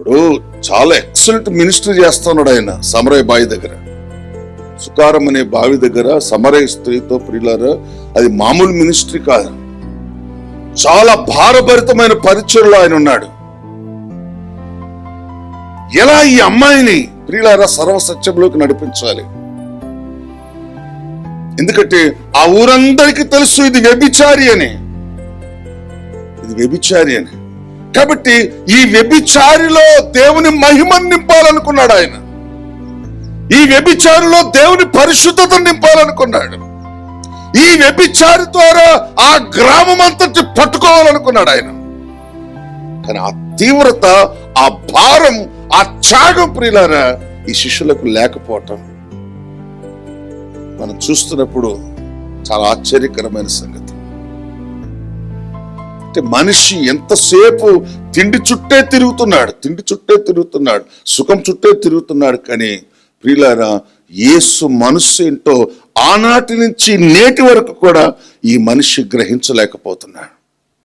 ఇప్పుడు చాలా excellent ministry చేస్తున్నాడు ఆయన సమరయ బావి దగ్గర. సుకారం అనే బావి దగ్గర సమరయ స్త్రీతో ప్రియులారా అది మామూలు మినిస్ట్రీ కాదు. చాలా భారభరితమైన పరిచయంలో ఆయన ఉన్నాడు. ఎలా ఈ అమ్మాయిని ప్రియులారా సర్వసత్యంలోకి నడిపించాలి? ఎందుకంటే ఆ ఊరందరికీ తెలుసు ఇది వ్యభిచారి అని. ఇది వ్యభిచారి అని. కాబట్టి ఈ వ్యభిచారిలో దేవుని మహిమను నింపాలనుకున్నాడు ఆయన. ఈ వ్యభిచారిలో దేవుని పరిశుద్ధతను నింపాలనుకున్నాడు. ఈ వ్యభిచారి ద్వారా ఆ గ్రామం అంతటి పట్టుకోవాలనుకున్నాడు ఆయన. కానీ ఆ తీవ్రత ఆ భారం ఆ త్యాగం ప్రియులారా ఈ శిష్యులకు లేకపోవటం మనం చూస్తున్నప్పుడు చాలా ఆశ్చర్యకరమైన సంగతి. అంటే మనిషి ఎంతసేపు తిండి చుట్టే తిరుగుతున్నాడు తిండి చుట్టే తిరుగుతున్నాడు సుఖం చుట్టే తిరుగుతున్నాడు కానీ ప్రియులారా యేసు మనస్సు ఏంటో ఆనాటి నుంచి నేటి వరకు కూడా ఈ మనిషి గ్రహించలేకపోతున్నాడు.